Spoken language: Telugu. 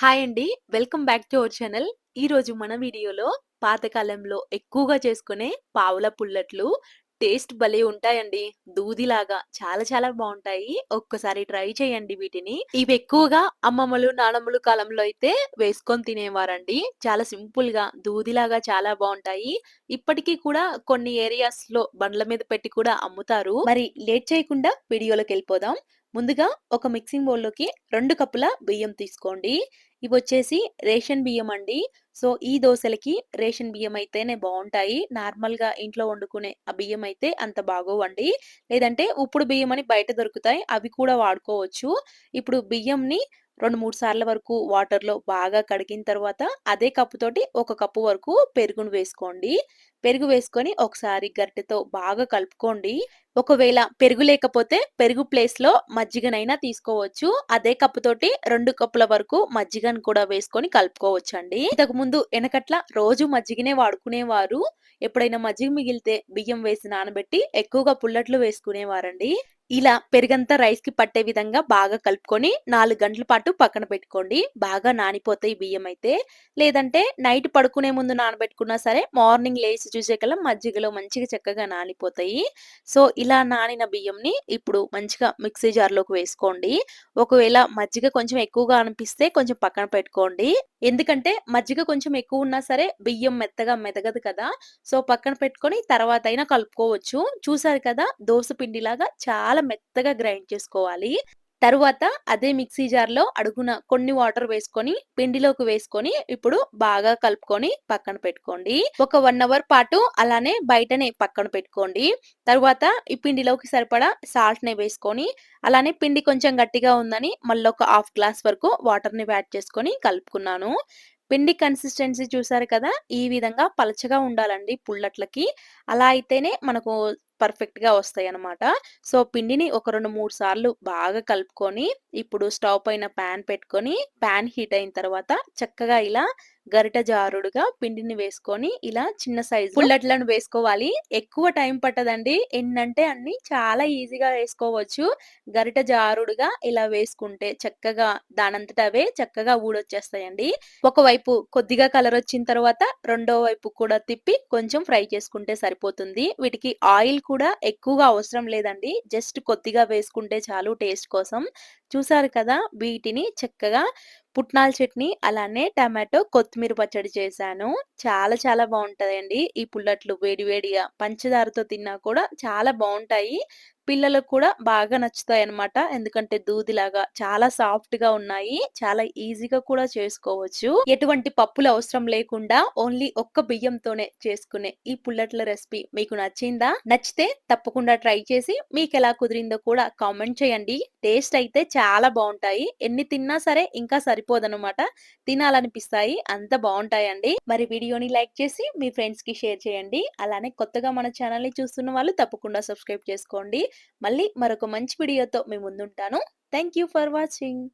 హాయ్ అండి. Welcome back to our channel. ఈరోజు మన వీడియోలో పాతకాలంలో ఎక్కువగా చేసుకునే పావుల పుల్లట్లు టేస్ట్ భలే ఉంటాయండి. దూదిలాగా చాలా చాలా బాగుంటాయి ఒక్కసారి ట్రై చేయండి వీటిని. ఇవి ఎక్కువగా అమ్మమ్మలు, నానమ్మలు కాలంలో అయితే వేసుకొని తినేవారండి. చాలా సింపుల్గా దూదిలాగా చాలా బాగుంటాయి ఇప్పటికీ కూడా కొన్ని ఏరియాస్లో బండ్ల మీద పెట్టి కూడా అమ్ముతారు. మరి లేట్ చేయకుండా వీడియోలోకెళ్ళిపోదాం. ముందుగా ఒక మిక్సింగ్ బౌల్‌లోకి రెండు కప్పుల బియ్యం తీసుకోండి. ఇవి వచ్చేసి రేషన్ బియ్యం అండి. సో, ఈ దోసలకి రేషన్ బియ్యం అయితేనే బాగుంటాయి నార్మల్‌గా ఇంట్లో వండుకునే ఆ బియ్యం అయితే అంత బాగోవండి. లేదంటే ఉప్పుడు బియ్యం అని బయట దొరుకుతాయి. అవి కూడా వాడుకోవచ్చు. ఇప్పుడు బియ్యంని 2, 3 సార్ల వరకు వాటర్‌లో బాగా కడిగిన తర్వాత అదే కప్పుతోటి ఒక కప్పు వరకు పెరుగును వేసుకోండి. పెరుగు వేసుకొని ఒకసారి గరిటెతో బాగా కలుపుకోండి. ఒకవేళ పెరుగు లేకపోతే పెరుగు ప్లేస్‌లో మజ్జిగనైనా తీసుకోవచ్చు. అదే కప్పుతోటి రెండు కప్పుల వరకు మజ్జిగను కూడా వేసుకొని కలుపుకోవచ్చు అండి ఇంతకుముందు వెనకట్ల రోజు మజ్జిగనే వాడుకునేవారు. ఎప్పుడైనా మజ్జిగ మిగిలితే బియ్యం వేసి నానబెట్టి ఎక్కువగా పుల్లట్లు వేసుకునేవారండి. ఇలా పెరుగంతా రైస్‌కి పట్టే విధంగా బాగా కలుపుకొని నాలుగు గంటల పాటు పక్కన పెట్టుకోండి. బాగా నానిపోతాయి బియ్యం అయితే. లేదంటే నైట్ పడుకునే ముందు నానబెట్టుకున్నా సరే మార్నింగ్ లేచి చూసే కల్లా మజ్జిగలో మంచిగా చక్కగా నానిపోతాయి. సో, ఇలా నానిన బియ్యంని ఇప్పుడు మంచిగా మిక్సీ జార్‌లోకి వేసుకోండి. ఒకవేళ మజ్జిగ కొంచెం ఎక్కువగా అనిపిస్తే కొంచెం పక్కన పెట్టుకోండి. ఎందుకంటే మజ్జిగ కొంచెం ఎక్కువ ఉన్నా సరే బియ్యం మెత్తగా మెదగదు కదా! సో, పక్కన పెట్టుకొని తర్వాత అయినా కలుపుకోవచ్చు. చూసారు కదా! దోస పిండిలాగా చాలా మెత్తగా గ్రైండ్ చేసుకోవాలి. తరువాత అదే మిక్సీ జార్‌లో అడుగున కొన్ని వాటర్ వేసుకొని పిండిలోకి వేసుకొని ఇప్పుడు బాగా కలుపుకొని పక్కన పెట్టుకోండి. ఒక వన్ అవర్ పాటు అలానే బయటనే పక్కన పెట్టుకోండి. తరువాత ఈ పిండిలోకి సరిపడా సాల్ట్‌ని వేసుకొని అలానే పిండి కొంచెం గట్టిగా ఉందని మళ్ళీ ఒక హాఫ్ గ్లాస్ వరకు వాటర్‌ని యాడ్ చేసుకొని కలుపుకున్నాను. పిండి కన్సిస్టెన్సీ చూసారు కదా! ఈ విధంగా పలచగా ఉండాలండి పుల్లట్లకి. అలా అయితేనే మనకు పర్ఫెక్ట్‌గా వస్తాయన్నమాట. సో, పిండిని ఒక 2, 3 సార్లు బాగా కలుపుకొని ఇప్పుడు స్టవ్ పైన పాన్ పెట్టుకొని పాన్ హీట్ అయిన తర్వాత చక్కగా ఇలా గరిట జారుడుగా పిండిని వేసుకొని ఇలా చిన్న సైజు పుల్లట్లను వేసుకోవాలి. ఎక్కువ టైం పట్టదండి. ఎన్నంటే అన్ని చాలా ఈజీగా వేసుకోవచ్చు. గరిట జారుడుగా ఇలా వేసుకుంటే చక్కగా దానంతట అవే చక్కగా ఊడొచ్చేస్తాయండి. ఒకవైపు కొద్దిగా కలర్ వచ్చిన తర్వాత రెండో వైపు కూడా తిప్పి కొంచెం ఫ్రై చేసుకుంటే సరిపోతుంది. వీటికి ఆయిల్ కూడా ఎక్కువగా అవసరం లేదండి. జస్ట్ కొద్దిగా వేసుకుంటే చాలు టేస్ట్ కోసం. చూసారు కదా! వీటిని చక్కగా పుట్నాల చట్నీ అలానే టమాటో, కొత్తిమీర పచ్చడి చేశాను. చాలా చాలా బాగుంటుందండి ఈ పుల్లట్లు వేడి వేడిగా పంచదారతో తిన్నా కూడా చాలా బాగుంటాయి పిల్లలకు కూడా బాగా నచ్చుతాయి అనమాట ఎందుకంటే దూదిలాగా చాలా సాఫ్ట్గా ఉన్నాయి. చాలా ఈజీగా కూడా చేసుకోవచ్చు. ఎటువంటి పప్పులు అవసరం లేకుండా ఓన్లీ ఒక్క బియ్యంతోనే చేసుకునే ఈ పుల్లట్ల రెసిపీ మీకు నచ్చిందా? నచ్చితే తప్పకుండా ట్రై చేసి మీకు ఎలా కుదిరిందో కూడా కామెంట్ చేయండి. టేస్ట్ అయితే చాలా బాగుంటాయి ఎన్ని తిన్నా సరే ఇంకా సరిపోదనమాట. తినాలనిపిస్తాయి. అంత బాగుంటాయండి మరి వీడియోని లైక్ చేసి మీ ఫ్రెండ్స్కి షేర్ చేయండి. అలానే కొత్తగా మన ఛానల్‌ని చూస్తున్న వాళ్ళు తప్పకుండా సబ్స్క్రైబ్ చేసుకోండి. మళ్ళీ మరొక మంచి వీడియోతో మీ ముందుంటాను. Thank you for watching.